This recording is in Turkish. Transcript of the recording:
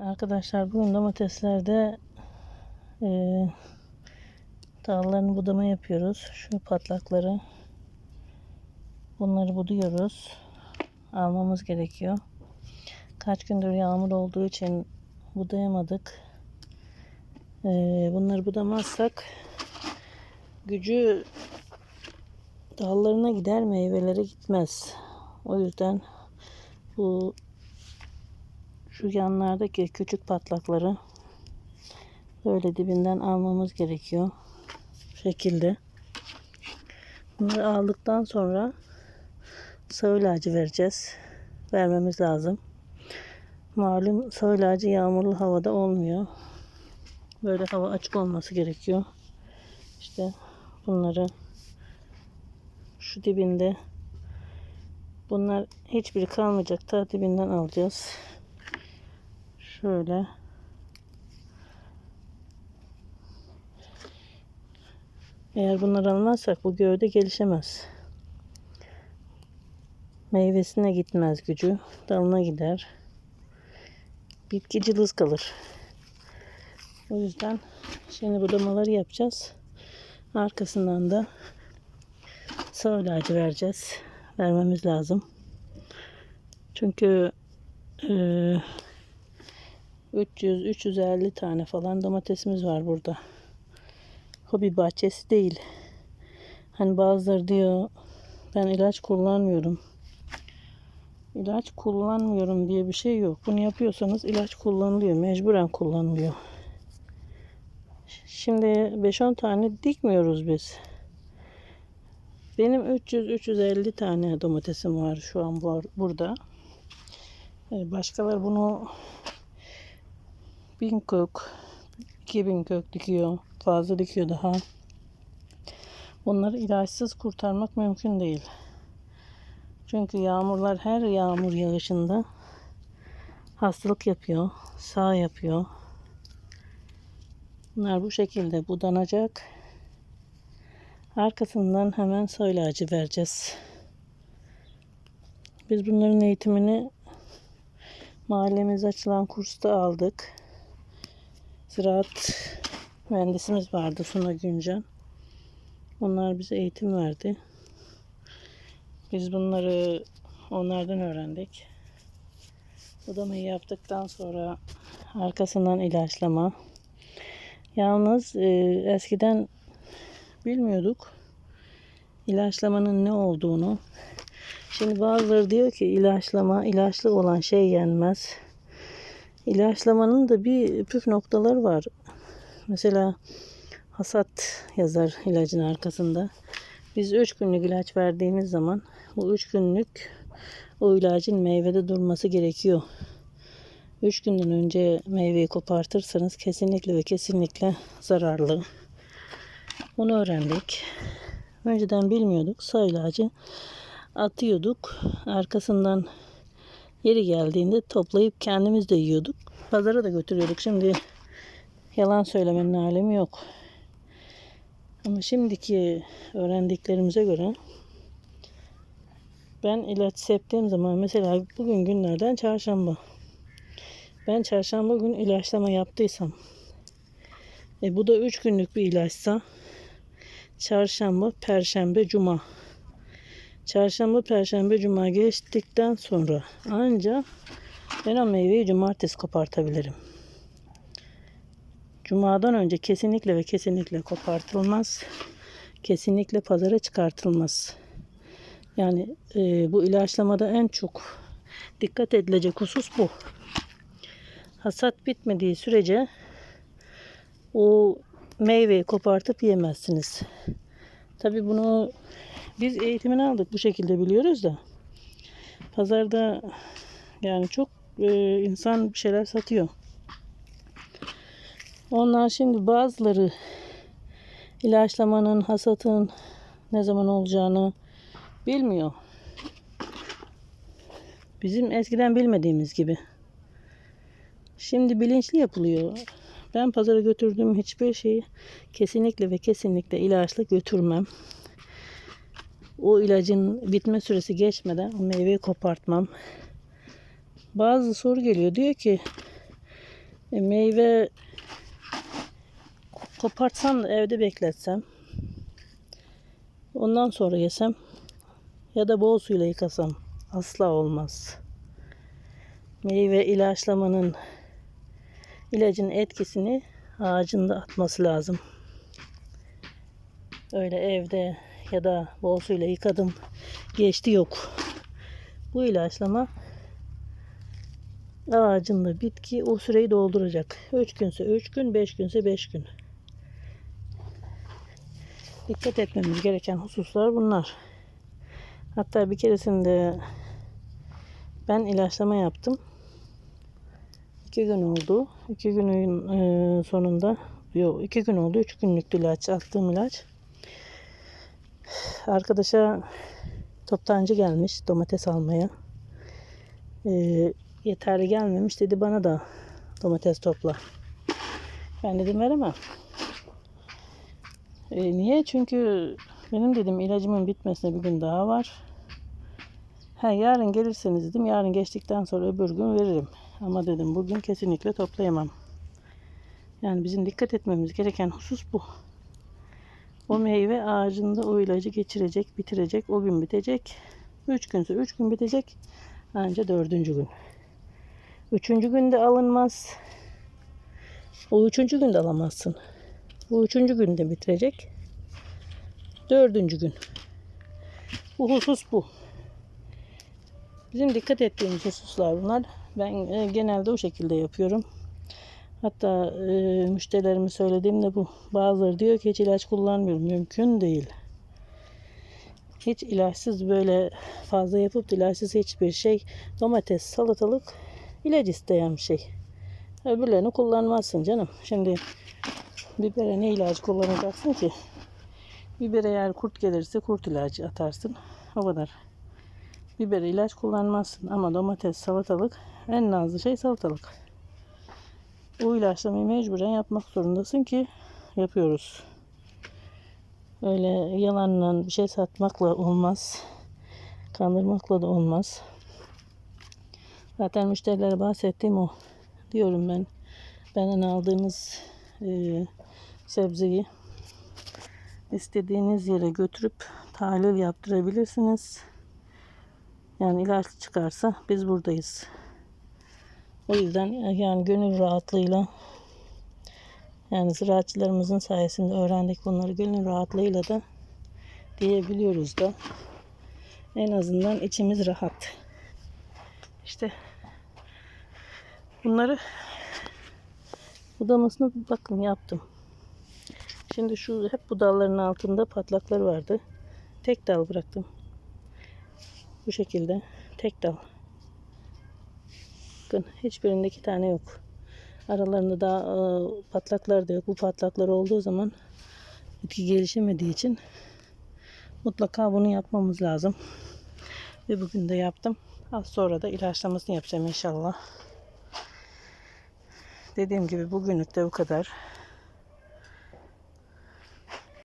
Arkadaşlar bugün domateslerde e, dallarını budama yapıyoruz. Şu patlakları bunları buduyoruz. Almamız gerekiyor. Kaç gündür yağmur olduğu için budayamadık. E, bunları budamazsak gücü dallarına gider meyvelere gitmez. O yüzden bu şu yanlardaki küçük patlakları böyle dibinden almamız gerekiyor. Bu şekilde. Bunları aldıktan sonra sağ ilacı vereceğiz. Vermemiz lazım. Malum sağ ilacı yağmurlu havada olmuyor. Böyle hava açık olması gerekiyor. İşte bunları şu dibinde bunlar hiçbiri kalmayacak da dibinden alacağız. Şöyle. Eğer bunları almazsak bu gövde gelişemez. Meyvesine gitmez gücü. Dalına gider. Bitki cılız kalır. O yüzden şimdi budamaları yapacağız. Arkasından da sağ ilacı vereceğiz. Vermemiz lazım. Çünkü eee 300-350 tane falan domatesimiz var burada. Hobi bahçesi değil. Hani bazıları diyor ben ilaç kullanmıyorum. İlaç kullanmıyorum diye bir şey yok. Bunu yapıyorsanız ilaç kullanılıyor. Mecburen kullanılıyor. Şimdi 5-10 tane dikmiyoruz biz. Benim 300-350 tane domatesim var şu an bu- burada. Ee, Başkaları bunu bin kök, iki bin kök dikiyor. Fazla dikiyor daha. Bunları ilaçsız kurtarmak mümkün değil. Çünkü yağmurlar her yağmur yağışında hastalık yapıyor, sağ yapıyor. Bunlar bu şekilde budanacak. Arkasından hemen sağ ilacı vereceğiz. Biz bunların eğitimini mahallemize açılan kursta aldık. Ziraat mühendisimiz vardı Suna Güncan. Onlar bize eğitim verdi. Biz bunları onlardan öğrendik. Budamayı yaptıktan sonra arkasından ilaçlama. Yalnız e, eskiden bilmiyorduk ilaçlamanın ne olduğunu. Şimdi bazıları diyor ki ilaçlama, ilaçlı olan şey yenmez. İlaçlamanın da bir püf noktaları var. Mesela hasat yazar ilacın arkasında. Biz 3 günlük ilaç verdiğimiz zaman bu 3 günlük o ilacın meyvede durması gerekiyor. 3 günden önce meyveyi kopartırsanız kesinlikle ve kesinlikle zararlı. Bunu öğrendik. Önceden bilmiyorduk. Sağ ilacı atıyorduk. Arkasından yeri geldiğinde toplayıp kendimiz de yiyorduk. Pazara da götürüyorduk. Şimdi yalan söylemenin alemi yok. Ama şimdiki öğrendiklerimize göre ben ilaç septiğim zaman mesela bugün günlerden çarşamba. Ben çarşamba gün ilaçlama yaptıysam e bu da 3 günlük bir ilaçsa çarşamba, perşembe, cuma. Çarşamba, perşembe, cuma geçtikten sonra anca ben o meyveyi cumartesi kopartabilirim. Cumadan önce kesinlikle ve kesinlikle kopartılmaz. Kesinlikle pazara çıkartılmaz. Yani e, bu ilaçlamada en çok dikkat edilecek husus bu. Hasat bitmediği sürece o meyveyi kopartıp yemezsiniz. Tabi bunu biz eğitimini aldık bu şekilde biliyoruz da pazarda yani çok e, insan bir şeyler satıyor. Onlar şimdi bazıları ilaçlamanın, hasatın ne zaman olacağını bilmiyor. Bizim eskiden bilmediğimiz gibi. Şimdi bilinçli yapılıyor. Ben pazara götürdüğüm hiçbir şeyi kesinlikle ve kesinlikle ilaçla götürmem. O ilacın bitme süresi geçmeden o meyveyi kopartmam. Bazı soru geliyor. Diyor ki E, meyve kopartsam da evde bekletsem ondan sonra yesem ya da bol suyla yıkasam asla olmaz. Meyve ilaçlamanın ilacın etkisini ağacında atması lazım. Öyle evde ya da bol suyla yıkadım geçti yok. Bu ilaçlama ağacında bitki o süreyi dolduracak. 3 günse 3 gün, 5 günse 5 gün. Dikkat etmemiz gereken hususlar bunlar. Hatta bir keresinde ben ilaçlama yaptım. 2 gün oldu. 2 günün e, sonunda yok 2 gün oldu. 3 günlük ilaç attığım ilaç. Arkadaşa toptancı gelmiş domates almaya. E, yeterli gelmemiş dedi bana da domates topla. Ben dedim veremem. E, niye? Çünkü benim dedim ilacımın bitmesine bir gün daha var. Ha, yarın gelirseniz dedim yarın geçtikten sonra öbür gün veririm. Ama dedim bugün kesinlikle toplayamam. Yani bizim dikkat etmemiz gereken husus bu. O meyve ağacında o ilacı geçirecek, bitirecek, o gün bitecek. Üç günse üç gün bitecek. Anca dördüncü gün. Üçüncü günde alınmaz. O üçüncü günde alamazsın. Bu üçüncü günde bitirecek. Dördüncü gün. Bu husus bu. Bizim dikkat ettiğimiz hususlar bunlar. Ben e, genelde o şekilde yapıyorum. Hatta e, müşterilerime söylediğimde bu. Bazıları diyor ki hiç ilaç kullanmıyorum. Mümkün değil. Hiç ilaçsız böyle fazla yapıp ilaçsız hiçbir şey domates, salatalık ilaç isteyen bir şey. Öbürlerini kullanmazsın canım. Şimdi bibere ne ilacı kullanacaksın ki? Bibere eğer kurt gelirse kurt ilacı atarsın. O kadar. Biber ilaç kullanmazsın ama domates, salatalık en nazlı şey salatalık. Bu ilaçlamayı mecburen yapmak zorundasın ki yapıyoruz. Öyle yalanla bir şey satmakla olmaz. Kandırmakla da olmaz. Zaten müşterilere bahsettiğim o. Diyorum ben. Benden aldığınız e, sebzeyi istediğiniz yere götürüp tahlil yaptırabilirsiniz. Yani ilaçlı çıkarsa biz buradayız. O yüzden yani gönül rahatlığıyla yani ziraatçılarımızın sayesinde öğrendik bunları gönül rahatlığıyla da diyebiliyoruz da en azından içimiz rahat. İşte bunları budamasını bakın yaptım. Şimdi şu hep bu dalların altında patlaklar vardı. Tek dal bıraktım. Bu şekilde tek dal. Bakın hiçbirinde iki tane yok. Aralarında da e, patlaklar da yok. Bu patlaklar olduğu zaman bitki gelişemediği için mutlaka bunu yapmamız lazım. Ve bugün de yaptım. Az sonra da ilaçlamasını yapacağım inşallah. Dediğim gibi bugünlük de bu kadar.